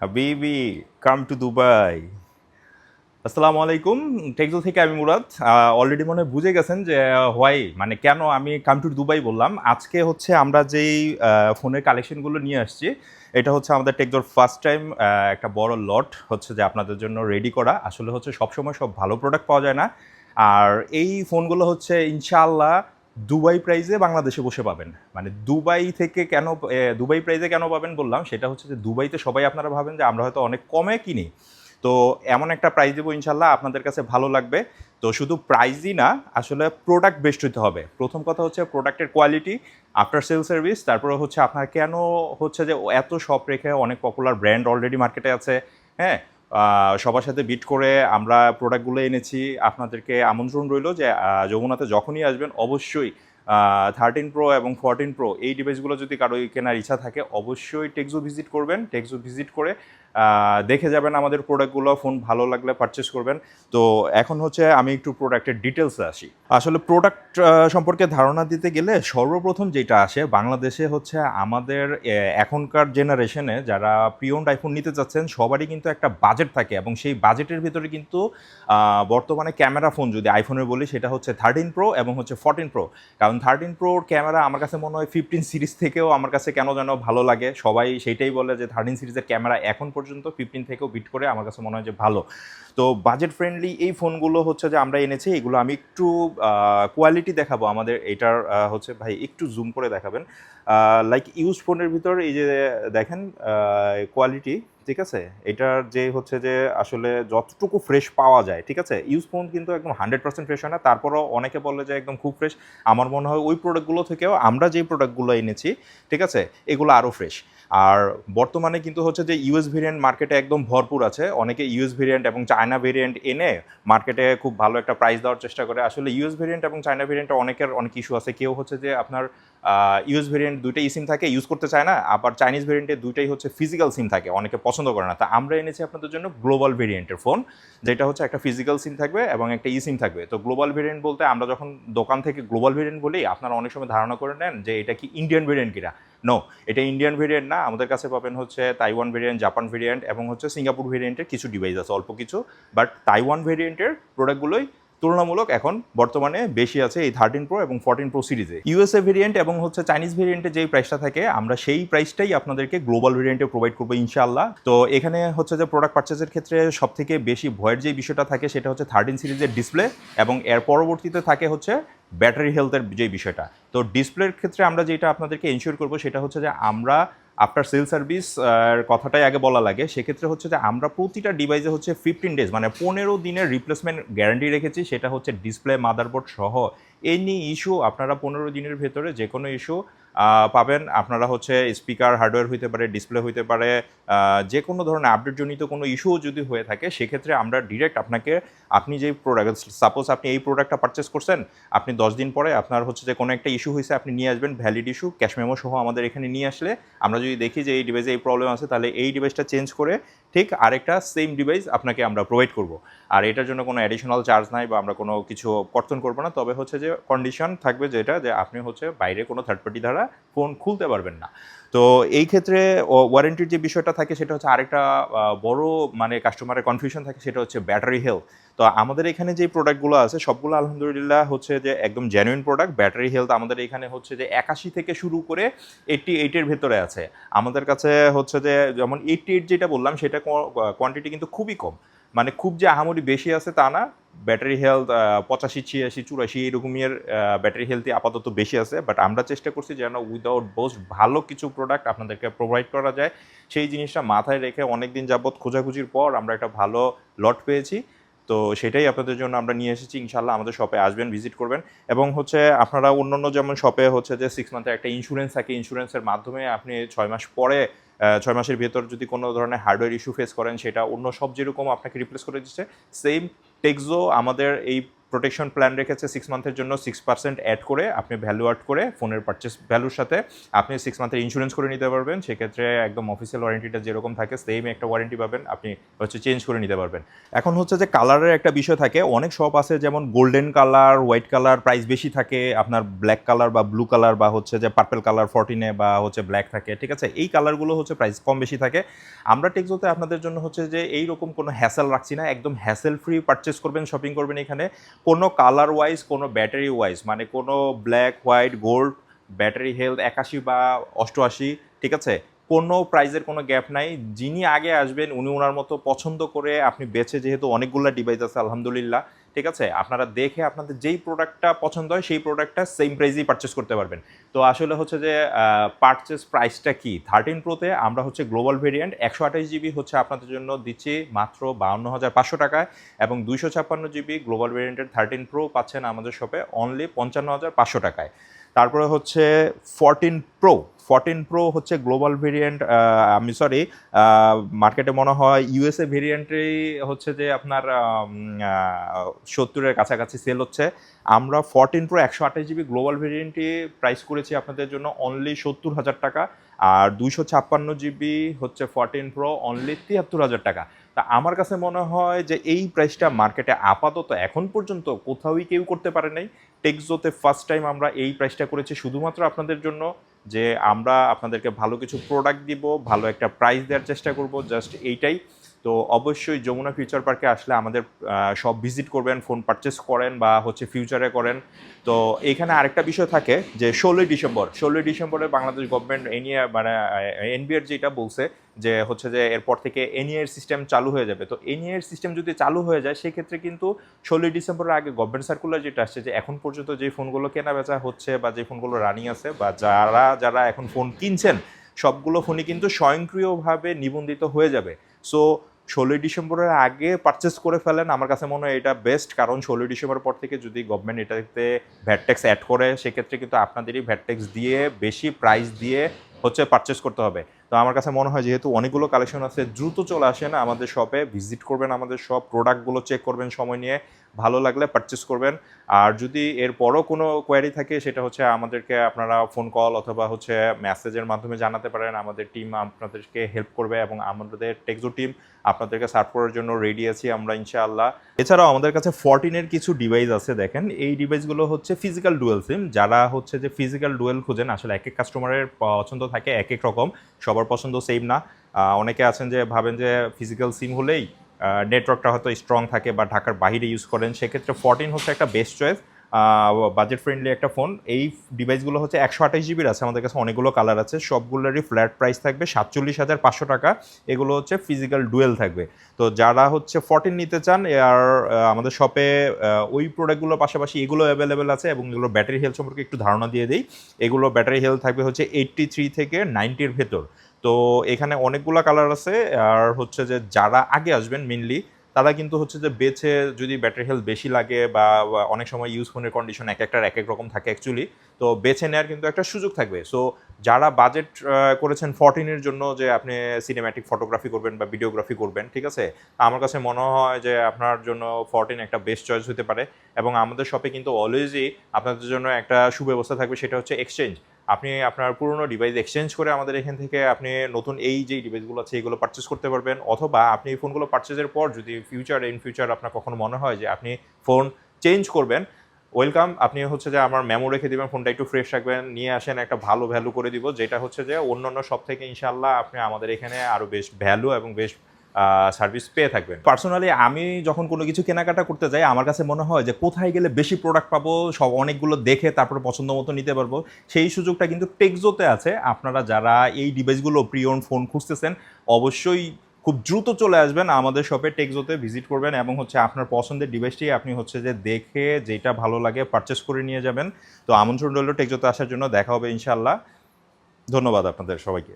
হাবিবি come to Dubai আসসালামু আলাইকুম। টেকজো থেকে আমি মুরাদ। অলরেডি মনে হয় বুঝে গেছেন যে হোয়াই মানে কেন আমি কাম টু দুবাই বললাম। আজকে হচ্ছে আমরা যেই ফোনের কালেকশনগুলো নিয়ে আসছি, এটা হচ্ছে আমাদের টেকজোর ফার্স্ট টাইম একটা বড় লট হচ্ছে যে আপনাদের জন্য রেডি করা। আসলে হচ্ছে সবসময় সব ভালো প্রোডাক্ট পাওয়া যায় না। আর এই ফোনগুলো হচ্ছে ইনশাআল্লাহ দুবাই প্রাইজে বাংলাদেশে বসে পাবেন। মানে দুবাই থেকে কেন দুবাই প্রাইজে কেন পাবেন বললাম, সেটা হচ্ছে যে দুবাইতে সবাই আপনারা ভাবেন যে আমরা হয়তো অনেক কমে কিনি। তো এমন একটা প্রাইজ দেবো ইনশাল্লাহ আপনাদের কাছে ভালো লাগবে। তো শুধু প্রাইজই না, আসলে প্রোডাক্ট বেস্ট হতে হবে। প্রথম কথা হচ্ছে প্রোডাক্টের কোয়ালিটি আফটার সেল সার্ভিস তারপরে হচ্ছে আপনার কেন হচ্ছে যে এত শপ রেখে অনেক পপুলার ব্র্যান্ড অলরেডি মার্কেটে আছে হ্যাঁ? সবার সাথে বিট করে আমরা প্রোডাক্টগুলো এনেছি। আপনাদেরকে আমন্ত্রণ রইল যে যমুনাতে যখনই আসবেন, অবশ্যই থার্টিন প্রো এবং ফোরটিন প্রো এই ডিভাইসগুলো যদি কারও কেনার ইচ্ছা থাকে, অবশ্যই টেক্সো ভিজিট করবেন। টেক্সো ভিজিট করে দেখে যাবেন আমাদের প্রোডাক্টগুলো ফোন ভালো লাগলে পারচেস করবেন। তো এখন হচ্ছে আমি একটু প্রোডাক্টের ডিটেলসে আসি। আসলে প্রোডাক্ট সম্পর্কে ধারণা দিতে গেলে সর্বপ্রথম যেটা আসে, বাংলাদেশে হচ্ছে আমাদের এখনকার জেনারেশনে যারা প্রিয়ন্ড আইফোন নিতে চাচ্ছেন, সবারই কিন্তু একটা বাজেট থাকে এবং সেই বাজেটের ভিতরে কিন্তু বর্তমানে ক্যামেরা ফোন যদি আইফোনের বলি, সেটা হচ্ছে থার্টিন প্রো এবং হচ্ছে ফোরটিন প্রো কারণ থার্টিন প্রোর ক্যামেরা আমার কাছে মনে হয় ফিফটিন সিরিজ থেকেও আমার কাছে কেন যেন ভালো লাগে। সবাই সেইটাই বলে যে থার্টিন সিরিজের ক্যামেরা এখন পর্যন্ত ফিফটিন থেকেও বিট করে আমার কাছে মনে হয় যে ভালো। তো বাজেট ফ্রেন্ডলি এই ফোনগুলো হচ্ছে যে আমরা এনেছি, এগুলো আমি একটু কোয়ালিটি দেখাবো আমাদের। এটার হচ্ছে ভাই একটু জুম করে দেখাবেন। লাইক ইউজ ফোনের ভিতর এই যে দেখেন কোয়ালিটি ঠিক আছে? এটার যে হচ্ছে যে আসলে যতটুকু ফ্রেশ পাওয়া যায়, ঠিক আছে? ইউজ ফোন কিন্তু একদম হান্ড্রেড পার্সেন্ট ফ্রেশ হয় না। তারপরও অনেকে বলে যে একদম খুব ফ্রেশ আমার মনে হয় ওই প্রোডাক্টগুলো থেকেও আমরা যে প্রোডাক্টগুলো এনেছি, ঠিক আছে? এগুলো আরও ফ্রেশ আর বর্তমানে কিন্তু হচ্ছে যে ইউএস ভেরিয়েন্ট মার্কেটে একদম ভরপুর আছে। অনেকে ইউএস ভেরিয়েন্ট এবং চায়না ভেরিয়েন্ট এনে মার্কেটে খুব ভালো একটা প্রাইস দেওয়ার চেষ্টা করে। আসলে ইউএস ভেরিয়েন্ট এবং চায়না ভেরিয়েন্টে অনেকের অনেক ইস্যু আছে। কেউ হচ্ছে যে আপনার ইউএস ভেরিয়েন্ট দুইটাই সিম থাকে ইউজ করতে চায় না, আবার চাইনিজ ভেরিয়েন্টে দুইটাই হচ্ছে ফিজিক্যাল সিম থাকে, অনেকে পছন্দ করে না। তা আমরা এনেছি আপনাদের জন্য গ্লোবাল ভেরিয়েন্টের ফোন যেটা হচ্ছে একটা ফিজিক্যাল সিম থাকবে এবং একটা ই সিম থাকবে। তো গ্লোবাল ভেরিয়েন্ট বলতে আমরা যখন দোকান থেকে গ্লোবাল ভেরিয়েন্ট বলি, আপনারা অনেক সময় ধারণা করে নেন যে এটা কি ইন্ডিয়ান ভেরিয়েন্ট কিনা। নো এটা ইন্ডিয়ান ভেরিয়েন্ট না, আমাদের কাছে পাবেন হচ্ছে তাইওয়ান ভেরিয়েন্ট জাপান ভেরিয়েন্ট এবং হচ্ছে সিঙ্গাপুর ভেরিয়েন্টের কিছু ডিভাইস আছে, অল্প কিছু। বাট তাইওয়ান ভেরিয়েন্টের প্রোডাক্টগুলোই তুলনামূলক এখন বর্তমানে বেশি আছে এই থার্টিন প্রো এবং ফোরটিন প্রো সিরিজে ইউএসএ ভেরিয়েন্ট এবং হচ্ছে চাইনিজ ভেরিয়েন্টে যেই প্রাইসটা থাকে, আমরা সেই প্রাইসটাই আপনাদেরকে গ্লোবাল ভেরিয়েন্টে প্রোভাইড করব ইনশাআল্লাহ। তো এখানে হচ্ছে যে প্রোডাক্ট পারচেজের ক্ষেত্রে সব থেকে বেশি ভয়ের যে বিষয়টা থাকে, সেটা হচ্ছে থার্টিন সিরিজের ডিসপ্লে এবং এর পরবর্তীতে থাকে হচ্ছে ব্যাটারি হেলথের যে বিষয়টা। তো ডিসপ্লের ক্ষেত্রে আমরা যেটা আপনাদেরকে এনশিওর করব, সেটা হচ্ছে যে আমরা আফটার সেল সার্ভিস কথাটাই আগে বলা লাগে, সেক্ষেত্রে হচ্ছে যে আমরা প্রতিটা ডিভাইসে হচ্ছে ফিফটিন ডেজ মানে পনেরো দিনের রিপ্লেসমেন্ট গ্যারান্টি রেখেছি, সেটা হচ্ছে ডিসপ্লে মাদারবোর্ড সহ এনি ইস্যু আপনারা পনেরো দিনের ভেতরে যে কোনো ইস্যু পাবেন। আপনারা হচ্ছে স্পিকার, হার্ডওয়্যার হইতে পারে, ডিসপ্লে হইতে পারে যে কোনো ধরনের আপডেটজনিত কোনো ইস্যু যদি হয়ে থাকে, সেক্ষেত্রে আমরা ডিরেক্ট আপনাকে, আপনি যে প্রোডাক্ট সাপোজ আপনি এই প্রোডাক্টটা পারচেস করছেন, আপনি দশ দিন পরে আপনার হচ্ছে যে কোনো একটা ইস্যু হয়েছে আপনি নিয়ে আসবেন ভ্যালিড ইস্যু ক্যাশ মেমো সহ আমাদের এখানে নিয়ে আসলে, আমরা যদি দেখি যে এই ডিভাইসে এই প্রবলেম আছে, তাহলে এই ডিভাইসটা চেঞ্জ করে ঠিক আরেকটা সেম ডিভাইস আপনাকে আমরা প্রোভাইড করব। আর এটার জন্য কোনো অ্যাডিশনাল চার্জ নাই বা আমরা কোনো কিছু কর্তন করব না। তবে হচ্ছে যে কন্ডিশন থাকবে যেটা যে আপনি হচ্ছে বাইরে কোনো থার্ড পার্টি দ্বারা ফোন খুলতে পারবেন না। তো এই ক্ষেত্রে ওয়ারেন্টির যে বিষয়টা থাকে সেটা হচ্ছে আরেকটা বড় মানে কাস্টমারের কনফিউশন থাকে সেটা হচ্ছে ব্যাটারি হেলথ তো আমাদের এখানে যে প্রোডাক্টগুলো আছে, সবগুলো আলহামদুলিল্লাহ হচ্ছে যে একদম জেনুইন প্রোডাক্ট ব্যাটারি হেলথ আমাদের এখানে হচ্ছে যে একাশি থেকে শুরু করে এইটটি এইটের ভেতরে আছে। আমাদের কাছে হচ্ছে যে যেমন এইটটি এইট যেটা বললাম, সেটা কোয়ান্টিটি কিন্তু খুবই কম। মানে খুব যে আহামরি বেশি আছে তা না। ব্যাটারি হেলথ পঁচাশি, ছিয়াশি, চুরাশি এরকমের ব্যাটারি হেলথই আপাতত বেশি আছে। বাট আমরা চেষ্টা করছি যেন উইদাউট বোস্ট ভালো কিছু প্রোডাক্ট আপনাদেরকে প্রোভাইড করা যায়। সেই জিনিসটা মাথায় রেখে অনেক দিন যাবৎ খোঁজাখুঁজির পর আমরা একটা ভালো লট পেয়েছি। তো সেটাই আপনাদের জন্য আমরা নিয়ে এসেছি। ইনশাল্লাহ আমাদের শপে আসবেন ভিজিট করবেন এবং হচ্ছে আপনারা অন্য অন্য যেমন শপে হচ্ছে যে সিক্স মান্থের একটা ইন্স্যুরেন্স থাকে ইন্স্যুরেন্সের মাধ্যমে আপনি ছয় মাস পরে ছয় মাসের ভেতর যদি কোনো ধরনের হার্ডওয়্যার ইস্যু ফেস করেন, সেটা অন্য সব যেরকম আপনাকে রিপ্লেস করে দিচ্ছে সেম টেক্সো আমাদের এই প্রোটেকশন প্ল্যান রেখেছে সিক্স মান্থের জন্য সিক্স পার্সেন্ট অ্যাড করে আপনি ভ্যালু অ্যাড করে ফোনের পারচেস ভ্যালুর সাথে আপনি সিক্স মান্থের ইন্স্যুরেন্স করে নিতে পারবেন। সেক্ষেত্রে একদম অফিসিয়াল ওয়ারেন্টিটা যেরকম থাকে সেম একটা ওয়ারেন্টি পাবেন, আপনি হচ্ছে চেঞ্জ করে নিতে পারবেন। এখন হচ্ছে যে কালারের একটা বিষয় থাকে, অনেক শপ আছে যেমন golden colour white colour price বেশি থাকে, আপনার ব্ল্যাক কালার বা ব্লু কালার বা হচ্ছে যে পার্পেল কালার ফোরটিনে বা হচ্ছে ব্ল্যাক থাকে, ঠিক আছে? এই কালারগুলো হচ্ছে প্রাইস কম বেশি থাকে। আমরা টেক্সোতে আপনাদের জন্য হচ্ছে যে এইরকম কোনো হ্যাসেল রাখছি না, একদম হ্যাসেল ফ্রি পারচেস করবেন শপিং করবেন এখানে। কোনো কালার ওয়াইজ কোনো ব্যাটারি ওয়াইজ মানে কোনো black white gold battery health একাশি বা অষ্টআশি, ঠিক আছে? কোনো প্রাইজের কোনো গ্যাপ নাই। যিনি আগে আসবেন, উনি ওনার মতো পছন্দ করে আপনি বেছে যেহেতু অনেকগুলো ডিভাইস আছে, আলহামদুলিল্লাহ, ঠিক আছে? আপনারা দেখে আপনাদের যেই প্রোডাক্টটা পছন্দ হয়, সেই প্রোডাক্টটা সেম প্রাইজেই পারচেস করতে পারবেন। তো আসলে হচ্ছে যে পারচেস প্রাইসটা কি? থার্টিন প্রোতে আমরা হচ্ছে গ্লোবাল ভেরিয়েন্ট একশো আঠাশ জিবি হচ্ছে আপনাদের জন্য দিচ্ছি মাত্র বাউন্ন হাজার পাঁচশো টাকায় এবং দুইশো ছাপ্পান্ন জিবি গ্লোবাল ভেরিয়েন্টের থার্টিন প্রো পাচ্ছেন আমাদের শপে অনলি পঞ্চান্ন হাজার পাঁচশো টাকায়। তারপরে হচ্ছে ফরটিন প্রো ফরটিন প্রো হচ্ছে গ্লোবাল ভেরিয়েন্ট আমি সরি মার্কেটে মনে হয় ইউএসএ ভেরিয়েন্টেই হচ্ছে যে আপনার সত্তরের কাছাকাছি সেল হচ্ছে। আমরা ফরটিন প্রো একশো আঠাশ জিবি গ্লোবাল ভেরিয়েন্টই প্রাইস করেছি আপনাদের জন্য অনলি সত্তর হাজার টাকা। আর দুইশো ছাপ্পান্ন জিবি হচ্ছে ফরটিন প্রো অনলি তিয়াত্তর হাজার টাকা। তা আমার কাছে মনে হয় যে এই প্রাইসটা মার্কেটে আপাতত এখন পর্যন্ত কোথাওই কেউ করতে পারে নাই। টেক্সোতে ফার্স্ট টাইম আমরা এই প্রাইসটা করেছি শুধুমাত্র আপনাদের জন্য যে আমরা আপনাদেরকে ভালো কিছু প্রোডাক্ট দিব, ভালো একটা প্রাইস দেওয়ার চেষ্টা করব জাস্ট এইটাই। তো অবশ্যই যমুনা ফিউচার পার্কে আসলে আমাদের সব ভিজিট করবেন, ফোন পারচেস করেন বা হচ্ছে ফিউচারে করেন। তো এখানে আরেকটা বিষয় থাকে যে ষোলোই ডিসেম্বর, ষোলোই ডিসেম্বরে বাংলাদেশ গভর্নমেন্ট এনিয়া মানে এনবিআর যেটা বলছে যে হচ্ছে যে এরপর থেকে এনইএর সিস্টেম চালু হয়ে যাবে। তো এনইএর সিস্টেম যদি চালু হয়ে যায়, সেক্ষেত্রে কিন্তু ষোলোই ডিসেম্বরের আগে গভর্নমেন্ট সার্কুলার যেটা আসছে যে এখন পর্যন্ত যে ফোনগুলো কেনা বেচা হচ্ছে বা যে ফোনগুলো রানিং আছে বা যারা যারা এখন ফোন কিনছেন সবগুলো ফোনই কিন্তু স্বয়ংক্রিয়ভাবে নিবন্ধিত হয়ে যাবে। সো ষোলোই ডিসেম্বরের আগে পারচেস করে ফেলেন। আমার কাছে মনে হয় এটা বেস্ট কারণ ষোলোই ডিসেম্বর পর থেকে যদি গভর্নমেন্ট এটাতে ভ্যাট ট্যাক্স অ্যাড করে, সেক্ষেত্রে কিন্তু আপনাদেরই ভ্যাট ট্যাক্স দিয়ে বেশি প্রাইস দিয়ে হচ্ছে পারচেস করতে হবে। তো আমার কাছে মনে হয় যেহেতু অনেকগুলো কালেকশন আছে, দ্রুত চলে আসেন আমাদের শপে ভিজিট করবেন আমাদের সব প্রোডাক্টগুলো চেক করবেন সময় নিয়ে, ভালো লাগলে পারচেস করবেন। আর যদি এরপরও কোনো কোয়ারি থাকে, সেটা হচ্ছে আমাদেরকে আপনারা ফোন কল অথবা হচ্ছে মেসেজের মাধ্যমে জানাতে পারেন। আমাদের টিম আপনাদেরকে হেল্প করবে এবং আমাদের টেক্সো টিম আপনাদেরকে সার্ভ করার জন্য রেডি আছি আমরা ইনশাআল্লাহ। এছাড়াও আমাদের কাছে ফরটিনের কিছু ডিভাইস আছে, দেখেন। এই ডিভাইসগুলো হচ্ছে ফিজিক্যাল ডুয়েল সিম যারা হচ্ছে যে ফিজিক্যাল ডুয়েল খুঁজেন, আসলে এক এক কাস্টমারের পছন্দ থাকে, এক এক রকম। সবার পছন্দ সেম না। অনেকে আছেন যে ভাবেন যে ফিজিক্যাল সিম হলেই নেটওয়ার্কটা হয়তো স্ট্রং থাকে বা ঢাকার বাইরে ইউজ করেন, সেক্ষেত্রে ফরটিন হচ্ছে একটা বেস্ট চয়েস বাজেট ফ্রেন্ডলি একটা ফোন এই ডিভাইসগুলো হচ্ছে একশো আঠাশ জিবির আছে, আমাদের কাছে অনেকগুলো কালার আছে। সবগুলোরই ফ্ল্যাট প্রাইস থাকবে সাতচল্লিশ হাজার পাঁচশো টাকা। এগুলো হচ্ছে ফিজিক্যাল ডুয়েল থাকবে। তো যারা হচ্ছে ফরটিন নিতে চান আর আমাদের শপে ওই প্রোডাক্টগুলোর পাশাপাশি এগুলো অ্যাভেলেবেল আছে এবং এগুলো ব্যাটারি হেলথ সম্পর্কে একটু ধারণা দিয়ে দিই। এগুলো ব্যাটারি হেলথ থাকবে হচ্ছে এইট্টি থ্রি থেকে নাইনটির ভেতর। তো এখানে অনেকগুলো কালার আছে। আর হচ্ছে যে যারা আগে আসবেন মেনলি তারা কিন্তু হচ্ছে যে বেছে যদি ব্যাটারি হেলথ বেশি লাগে বা অনেক সময় ইউজ ফোনের কন্ডিশন এক একটার এক এক রকম থাকে অ্যাকচুয়ালি তো বেছে নেওয়ার কিন্তু একটা সুযোগ থাকবে। সো যারা বাজেট করেছেন ফরটিনের জন্য যে আপনি সিনেম্যাটিক ফটোগ্রাফি করবেন বা ভিডিওগ্রাফি করবেন, ঠিক আছে? আমার কাছে মনে হয় যে আপনার জন্য ফরটিন একটা বেস্ট চয়েস হতে পারে। এবং আমাদের শপে কিন্তু অলওয়েজই আপনাদের জন্য একটা সুব্যবস্থা থাকবে, সেটা হচ্ছে এক্সচেঞ্জ আপনি আপনার পুরনো ডিভাইস এক্সচেঞ্জ করে আমাদের এখান থেকে আপনি নতুন এই যে ডিভাইসগুলো আছে, এগুলো পারচেস করতে পারবেন। অথবা আপনি এই ফোনগুলো পারচেজের পর যদি ফিউচার ইন ফিউচার আপনার কখনো মনে হয় যে আপনি ফোন চেঞ্জ করবেন ওয়েলকাম আপনি হচ্ছে যে আমার মেমো রেখে দেবেন ফোনটা একটু ফ্রেশ রাখবেন, নিয়ে আসেন একটা ভালো ভ্যালু করে দিব, যেটা হচ্ছে যে অন্য অন্য সব থেকে ইনশাল্লাহ আপনি আমাদের এখানে আরও বেশ ভ্যালু এবং বেশ সার্ভিস পেয়ে থাকবেন। পার্সোনালি আমি যখন কোনো কিছু কেনাকাটা করতে যাই, আমার কাছে মনে হয় যে কোথায় গেলে বেশি প্রোডাক্ট পাবো, সব অনেকগুলো দেখে তারপরে পছন্দ মতো নিতে পারব, সেই সুযোগটা কিন্তু টেক্সোতে আছে। আপনারা যারা এই ডিভাইসগুলো প্রিয়ন ফোন খুঁজতেছেন, অবশ্যই খুব দ্রুত চলে আসবেন আমাদের শপে টেক্সোতে ভিজিট করবেন এবং হচ্ছে আপনার পছন্দের ডিভাইসটি আপনি হচ্ছে যে দেখে যেটা ভালো লাগে পারচেস করে নিয়ে যাবেন। তো আমন্ত্রণ রইল টেক্সোতে আসার জন্য। দেখা হবে ইনশাল্লাহ ধন্যবাদ আপনাদের সবাইকে।